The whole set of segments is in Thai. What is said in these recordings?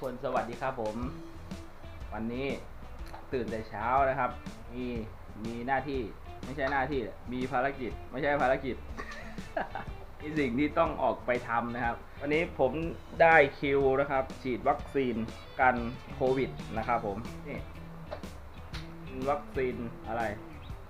คนสวัสดีครับผม วันนี้ตื่นแต่เช้านะครับ มีมีหน้าที่ไม่ใช่หน้าที่มีภารกิจไม่ใช่ภารกิจมีสิ่งที่ต้องออกไปทำนะครับ วันนี้ผมได้คิวนะครับ ฉีดวัคซีนกันโควิดนะครับผมนี่วัคซีนอะไร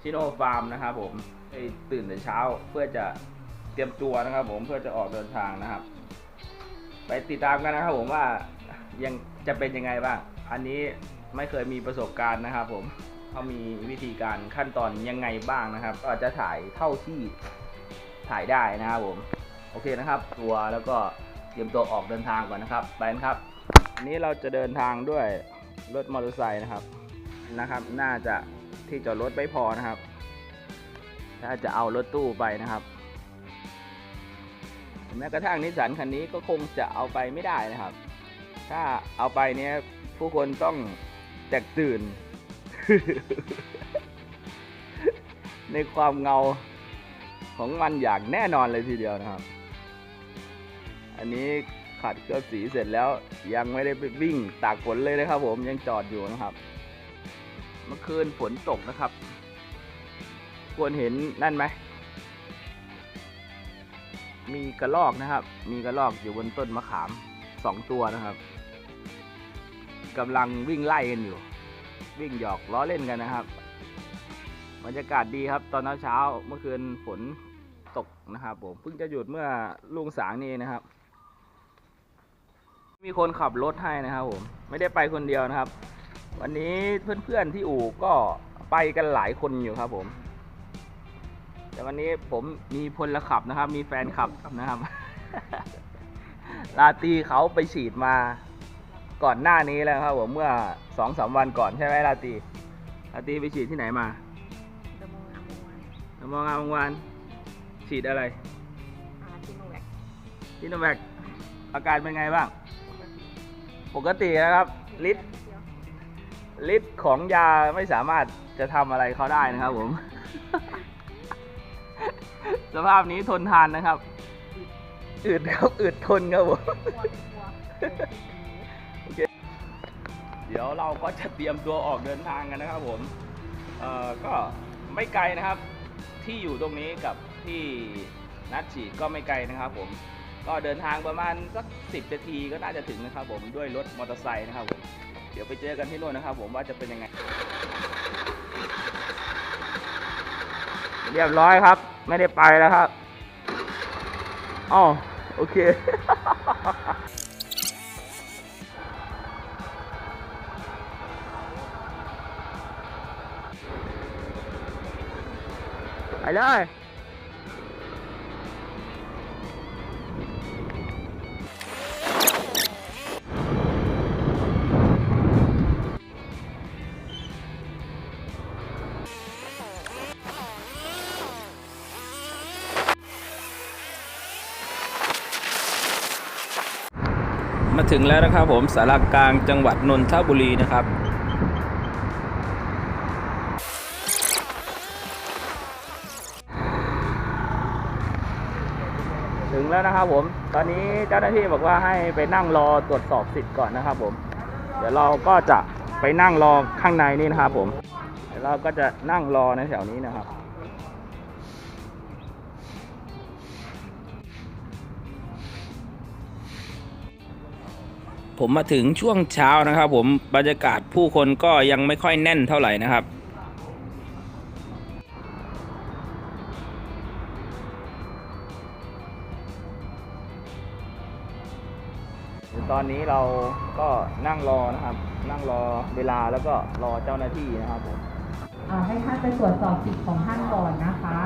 ชิโนฟาร์มนะครับผมไปตื่นแต่เช้าเพื่อจะเตรียมตัวนะครับ ผมเพื่อจะออกเดินทางนะครับ ไปติดตามกันนะครับผมว่า ยังจะเป็นยังไงบ้าง อันนี้ไม่เคยมีประสบการณ์นะครับผมเขามีวิธีการขั้นตอนยังไงบ้างนะครับ ก็จะถ่ายเท่าที่ถ่ายได้นะครับผม โอเคนะครับ ตัวแล้วก็เตรียมตัวออกเดินทางก่อนนะครับไปกันครับ อันนี้เราจะเดินทางด้วยรถมอเตอร์ไซค์นะครับนะครับ น่าจะที่จอดรถไม่พอนะครับ ถ้าจะเอารถตู้ไปนะครับแม้กระทั่งนิสสันคันนี้ก็คงจะเอาไปไม่ได้นะครับ ถ้าเอาไปเนี้ยผู้คนต้องแตกตื่น ในความเงาของมันอย่างแน่นอนเลยทีเดียวนะครับ อันนี้ขัดเคลือบสีเสร็จแล้วยังไม่ได้ไปวิ่งตากฝนเลยนะครับ ผมยังจอดอยู่นะครับ เมื่อคืนฝนตกนะครับ ควรเห็นนั่นไหมมีกระรอกนะครับ มีกระรอกอยู่บนต้นมะขามสองตัวนะครับ กำลังวิ่งไล่กันอยู่ วิ่งหยอกล้อเล่นกันนะครับบรรยากาศดีครับ ตอนเช้าเมื่อคืนฝนตกนะครับผมเพิ่งจะหยุดเมื่อลุงสางนี่นะครับ มีคนขับรถให้นะครับผมไม่ได้ไปคนเดียวนะครับ วันนี้เพื่อนๆที่อู่ก็ไปกันหลายคนอยู่ครับผม แต่วันนี้ผมมีพลขับนะครับ มีแฟนขับนะครับลาตีเขาไปฉีดมา ก่อนหน้านี้แล้วครับผมเมื่อสองสามวันก่อนใช่ไหมลาตรีลาตรีไปฉีดที่ไหนมาดมงอมวยมองงามวงวานฉีดอะไรอาชิโนแวคซิโนแวคอาการเป็นไงบ้าง ปกตินะครับฤทธิ์ฤทธิ์ของยาไม่สามารถจะทำอะไรเขาได้นะครับผม สภาพนี้ทนทานนะครับ อืดครับ อืดทนครับผม เดี๋ยวเราก็จะเตรียมตัวออกเดินทางกันนะครับผมเอ่อก็ไม่ไกลนะครับ ที่อยู่ตรงนี้กับที่นัดฉีดก็ไม่ไกลนะครับผมก็เดินทางประมาณสักสิบนาทีก็น่าจะถึงนะครับผมด้วยรถมอเตอร์ไซค์นะครับผมเดี๋ยวไปเจอกันที่นู่นนะครับผมว่าจะเป็นยังไง เรียบร้อยครับ ไม่ได้ไปแล้วครับอ๋อโอเค ไปเลยมาถึงแล้วนะครับผมสารากลางจังหวัดนนทบุรีนะครับ แล้วนะครับผม ตอนนี้เจ้าหน้าที่บอกว่าให้ไปนั่งรอตรวจสอบสิทธิ์ก่อนนะครับผม เดี๋ยวเราก็จะไปนั่งรอข้างในนี่นะครับผม เดี๋ยวเราก็จะนั่งรอในแถวนี้นะครับผมมาถึงช่วงเช้านะครับ ผมบรรยากาศผู้คนก็ยังไม่ค่อยแน่นเท่าไหร่นะครับ อนนี้เราก็นั่งรอนะครับ นั่งรอเวลาแล้วก็รอเจ้าหน้าที่นะครับผมอ่าให้ท่านไปตรวจสอบสิทธิ์ของท่านก่อนนะคะ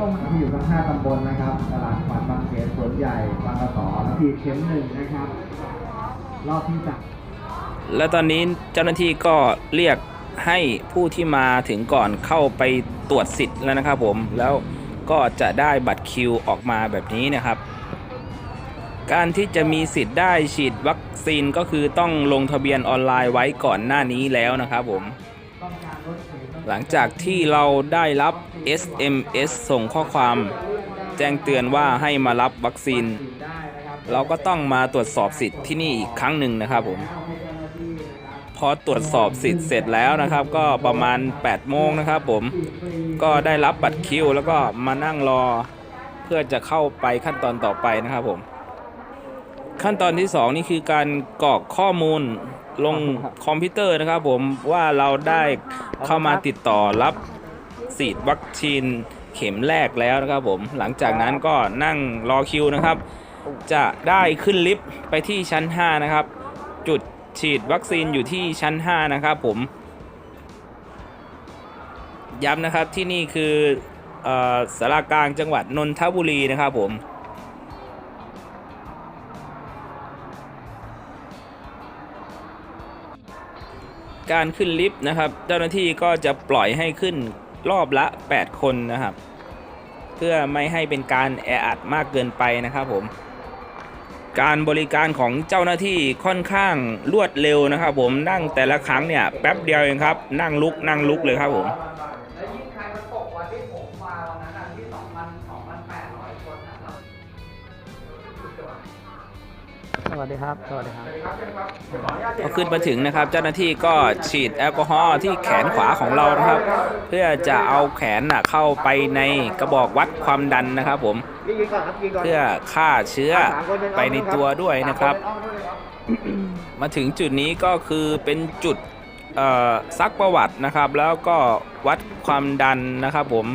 ตรงที่อยู่ทั้งห้าตำบลนะครับ ตลาดขวัญบางเขนสวนใหญ่บางกระสอฉีดเข็มหนึ่งนะครับ รอบที่สามและตอนนี้เจ้าหน้าที่ก็เรียกให้ผู้ที่มาถึงก่อนเข้าไปตรวจสิทธิ์แล้วนะครับผม แล้วก็จะได้บัตรคิวออกมาแบบนี้นะครับ การที่จะมีสิทธิ์ได้ฉีดวัคซีนก็คือต้องลงทะเบียนออนไลน์ไว้ก่อนหน้านี้แล้วนะครับผม หลังจากที่เราได้รับ SMS ส่งข้อความ แจ้งเตือนว่าให้มารับวัคซีน เราก็ต้องมาตรวจสอบสิทธิ์ที่นี่อีกครั้งหนึ่งนะครับผม พอตรวจสอบสิทธิ์เสร็จแล้วนะครับ ก็ประมาณ 8 โมงนะครับผม ก็ได้รับบัตรคิว แล้วก็มานั่งรอ เพื่อจะเข้าไปขั้นตอนต่อไปนะครับผม ขั้นตอนที่ 2 นี่คือการกรอกข้อมูลลงคอมพิวเตอร์นะครับผมว่าเราได้เข้ามาติดต่อรับฉีดวัคซีนเข็มแรกแล้วนะครับผมหลังจากนั้นก็นั่งรอคิวนะครับ จะได้ขึ้นลิฟต์ไปที่ชั้น 5 นะครับ จุดฉีดวัคซีนอยู่ที่ชั้น 5 นะครับผมย้ำนะครับที่นี่คือเออสารากลางจังหวัดนนทบุรีนะครับผม การขึ้นลิฟต์นะครับ เจ้าหน้าที่ก็จะปล่อยให้ขึ้นรอบละ 8 คนนะครับ เพื่อไม่ให้เป็นการแออัดมากเกินไปนะครับผมการบริการของเจ้าหน้าที่ค่อนข้างรวดเร็วนะครับ ผมนั่งแต่ละครั้งเนี่ยแป๊บเดียวเองครับ นั่งลุกนั่งลุกเลยครับผมแล้วยิ่งใครมันตกวันที่ผมมาวันนั้นที่สองพันสองพันแปดร้อยคนนะครับ สวัสดีครับ สวัสดีครับพอขึ้นมาถึงนะครับ เจ้าหน้าที่ก็ฉีดแอลกอฮอล์ที่แขนขวาของเรานะครับ เพื่อจะเอาแขนน่ะเข้าไปในกระบอกวัดความดันนะครับ ผม เพื่อฆ่าเชื้อไปในตัวด้วยนะครับ มาถึงจุดนี้ก็คือเป็นจุดซักประวัตินะครับ แล้วก็วัดความดันนะครับผม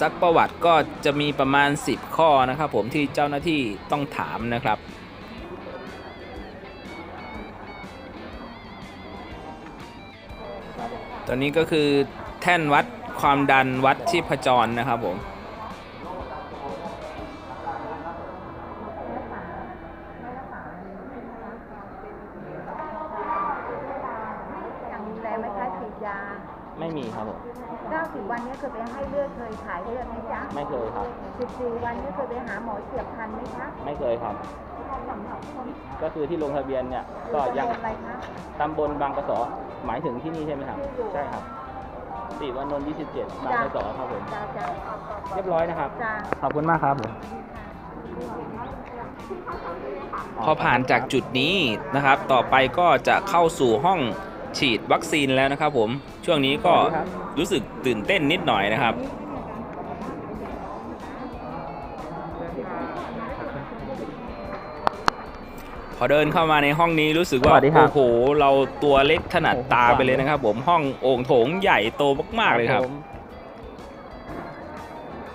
ซักประวัติก็จะมีประมาณ 10 ข้อนะครับ ผมที่เจ้าหน้าที่ต้องถามนะครับ ตอนนี้ก็คือแท่นวัดความดันวัดชีพจรนะครับผมอย่างดูแลไหมคะฉีดยาไม่มีครับผม90 วันนี้เคยไปให้เลือดเคยถ่ายเลือดไหมจ๊ะ ไม่เคยครับ 14 วันนี้เคยไปหาหมอเฉียบพลันไหมคะ ไม่เคยครับ ก็คือที่ลงทะเบียนเนี่ยก็ยังโรงเรีนอะไรคะตำบลบางกระสอ หมายถึงที่นี่ใช่ไหมครับ ใช่ครับสี่วันนนท์27 บางกระสอครับผม จ้าจ้าเรียบร้อยนะครับ จ้าขอบคุณมากครับผม พอผ่านจากจุดนี้นะครับ ต่อไปก็จะเข้าสู่ห้องฉีดวัคซีนแล้วนะครับผม ช่วงนี้ก็รู้สึกตื่นเต้นนิดหน่อยนะครับ พอเดินเข้ามาในห้องนี้รู้สึกว่าสวัสดีครับ โอ้โหเราตัวเล็กขนาดตาไปเลยนะครับ ผมห้องโอ่งโถงใหญ่โตมากๆเลยครับ ผม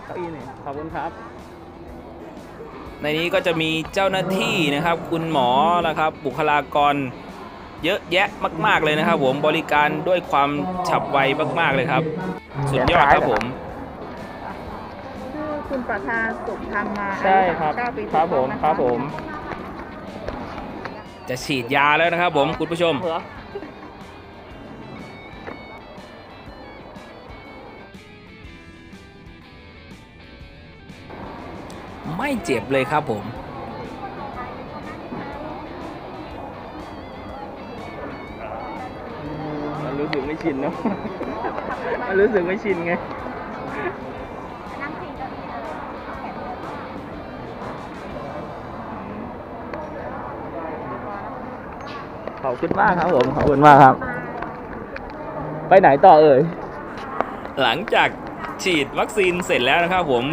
เก้าอี้หนึ่งขอบคุณครับ ในนี้ก็จะมีเจ้าหน้าที่นะครับ คุณหมอนะครับ บุคลากร เยอะแยะมาก ๆเลยนะครับ ผมบริการด้วยความฉับไวมาก ๆเลยครับ สุดยอดครับผม ชื่อคุณประธานสุขธรรมมาใช่ครับอายุ39ปีครับผมถูกต้องนะะครับผม จะฉีดยาแล้วนะครับผมคุณผู้ชมไม่เจ็บเลยครับผม มันรู้สึกไม่ชินเนาะ มันรู้สึกไม่ชินไง ขอบคุณมากครับผม ขอบคุณมากครับ ไปไหนต่อเอ่ย หลังจากฉีดวัคซีนเสร็จแล้วนะครับผม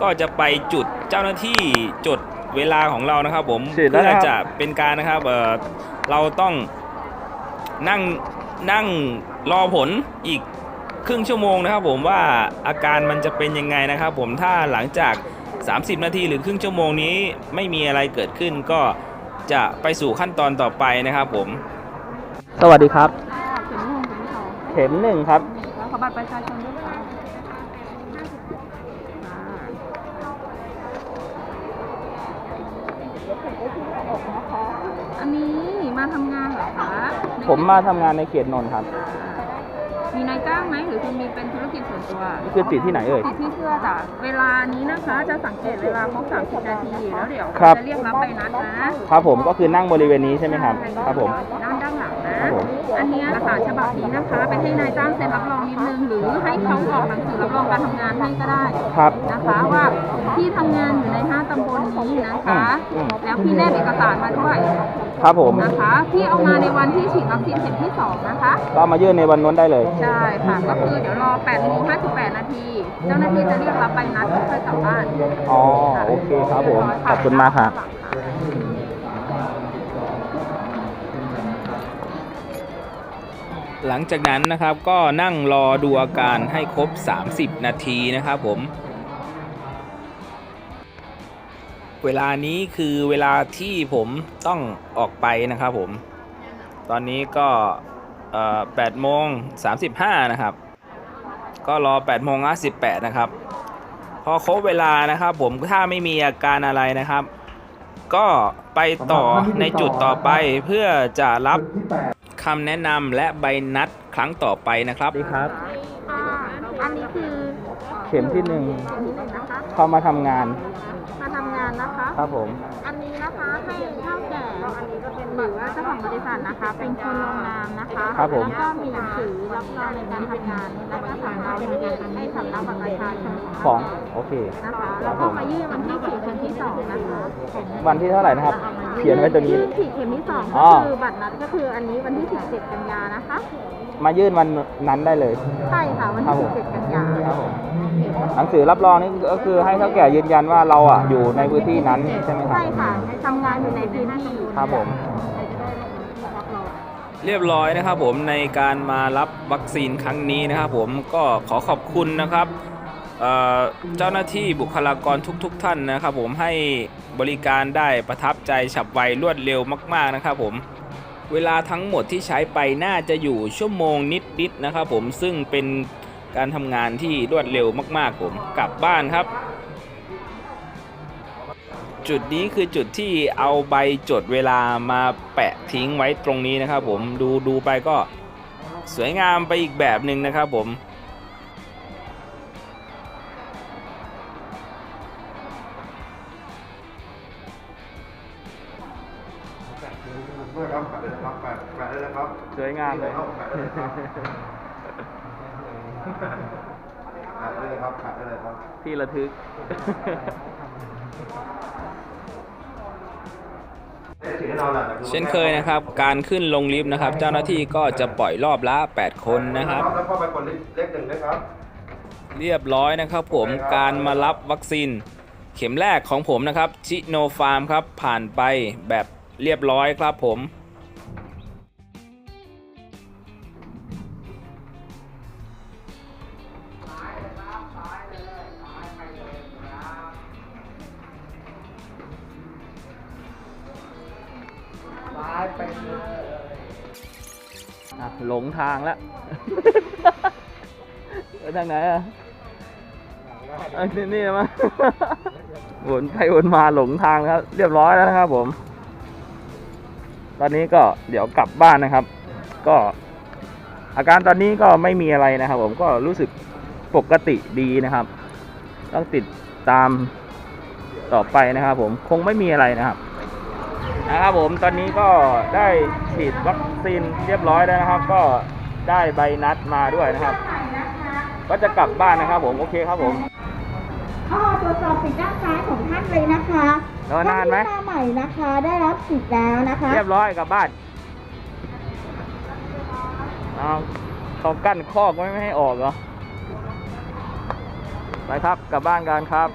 ก็จะไปจุดเจ้าหน้าที่จดเวลาของเรานะครับ ผมฉีดแล้วเพื่อนะครับ จะเป็นการนะครับเอ่อเราต้องนั่งนั่งรอผลอีกครึ่งชั่วโมงนะครับ ผมว่าอาการมันจะเป็นยังไงนะครับ ผมถ้าหลังจาก 30 นาทีหรือครึ่งชั่วโมงนี้ไม่มีอะไรเกิดขึ้นก็ จะไปสู่ขั้นตอนต่อไปนะครับผม สวัสดีครับเข็มหนึ่งเข็มสองเข็มหนึ่งครับ แล้วขอบัตรประชาชนด้วยค่ะอันนี้มาทำงานเหรอคะผมมาทำงานในเขตนนท์ครับ มีนายจ้างไหมหรือคุณมีเป็นธุรกิจส่วนตัวคือติดที่ไหนเอ่ย ติดที่เสื้อจ้ะเวลานี้นะคะจะสังเกตเวลาครบ30นาทีแล้วเดี๋ยวครับ จะเรียกรับไปนัดนะครับผมก็คือนั่งบริเวณนี้ใช่ไหมครับ ครับผม ด้านด้านหลังนะครับผม อันเนี้ยเอกสารฉบับนี้นะคะ ไปให้นายจ้างเซ็นรับรองนิดนึง หรือให้เขาออกหนังสือรับรองการทำงานให้ก็ได้ครับนะคะว่าพี่ทำงานอยู่ในห้าตำบลนี้นะคะ อืม แล้วพี่แนบเอกสารมาด้วยครับผม นะคะพี่เอามาในวันที่ฉีดวัคซีนเข็มที่สองนะคะ ก็มายื่นในวันนู้นได้เลย ใช่ค่ะก็คือเดี๋ยวรอ8โมง58 นาที เจ้าหน้าที่จะเรียกรับใบนัดเพื่อกลับบ้านอ๋อโอเคครับผมขอบคุณมากครั หลังจากนั้นนะครับก็นั่งรอดูอาการให้ครบ 30 นาทีนะครับผม เวลานี้คือเวลาที่ผมต้องออกไปนะครับผม ตอนนี้ก็8โมง35 นะครับ ก็รอ8โมง58 นะครับ พอครบเวลานะครับผมถ้าไม่มีอาการอะไรนะครับ ก็ไปต่อในจุดต่อไปเพื่อจะรับ คำแนะนำและใบนัดครั้งต่อไปนะครับดีครับอันนี้คือเข็มที่หนึ่งเข็มที่หนึ่งนะคะ เข้ามาทำงาน มาทำงานนะคะ ครับผม อันนี้นะคะให้เท่าแก่หรือว่าเจ้าของบริษัทนะคะ เป็นคนลงนามนะคะครับผม แล้วก็มีหนังสือรับรองในการทำงาน แล้วก็สำเนาให้สำเนาบัตรประชาชนของโอเค นะคะแล้วก็มายื่นวันที่ฉีดเข็มที่สองนะคะ วันที่เท่าไหร่นะครับ เขียนไว้ตรงนี้ยื่นฉีดเข็มที่สองอ๋ก็อคือบัตรนัดก็คืออันนี้วันที่17กันยานะคะ มายื่นวันนั้นได้เลย ใช่ค่ะวันครับที่ผม17กันยาครับผมหนังสือรับรองนี่ก็คือให้เท่าแก่ยืนยันว่าเราอะอยู่ในพื้นที่นั้นใช่ไหมครับใช่ค่ะทำงานอยู่ในพื้นที่ครับผม เรียบร้อยนะครับผมในการมารับวัคซีนครั้งนี้นะครับผมก็ขอขอบคุณนะครับ เจ้าหน้าที่บุคลากรทุกๆทท่านนะครับผมให้บริการได้ประทับใจฉับไวรวดเร็วมาก ๆนะครับผมเวลาทั้งหมดที่ใช้ไปน่าจะอยู่ชั่วโมงนิดๆนะครับผมซึ่งเป็นการทำงานที่รวดเร็วมาก ๆ ผมกลับบ้านครับ จุดนี้คือจุดที่เอาใบจดเวลามาแปะทิ้งไว้ตรงนี้นะครับผมดูดูไปก็สวยงามไปอีกแบบหนึ่งนะครับผม ครับแปะแปะเลยนะครับสวยงามเลยแปะเลยครับแปะเลยครับแปะเลยครับที่ระทึกเช่นเคยนะครับ การขึ้นลงลิฟต์นะครับ เจ้าหน้าที่ก็จะปล่อยรอบละ 8 คนนะครับ แล้วเข้าไปกดเลขหนึ่งด้วยครับ เรียบร้อยนะครับผมการมารับวัคซีน เข็มแรกของผมนะครับชิโนฟาร์มครับ ผ่านไปแบบเรียบร้อยครับผมางแล้วไปทางไหนอะอันนี้นี่มาวนไปวนมาหลงทางแล้วเรียบร้อยแล้วนะครับผม ตอนนี้ก็เดี๋ยวกลับบ้านนะครับ ก็ อาการตอนนี้ก็ไม่มีอะไรนะครับ ผมก็รู้สึกปกติดีนะครับ ต้องติดตามต่อไปนะครับ ผมคงไม่มีอะไรนะครับ นะครับผมตอนนี้ก็ได้ฉีดวัคซีนเรียบร้อยแล้วนะครับ ก็ ได้ใบนัดมาด้วยนะครับ ก็จะกลับบ้านนะครับ ผมโอเคครับผมข้อตรวจสอบสิทธิ์ด้านซ้ายของท่านเลยนะคะรอนานไหมท่ที่มาใหม่นะคะ ได้รับสิทธิ์แล้วนะคะเรียบร้อยกลับบ้านเอาเขากั้นคอกไว้ไม่ให้ออกเหรอไปครับกลับบ้านกันครับ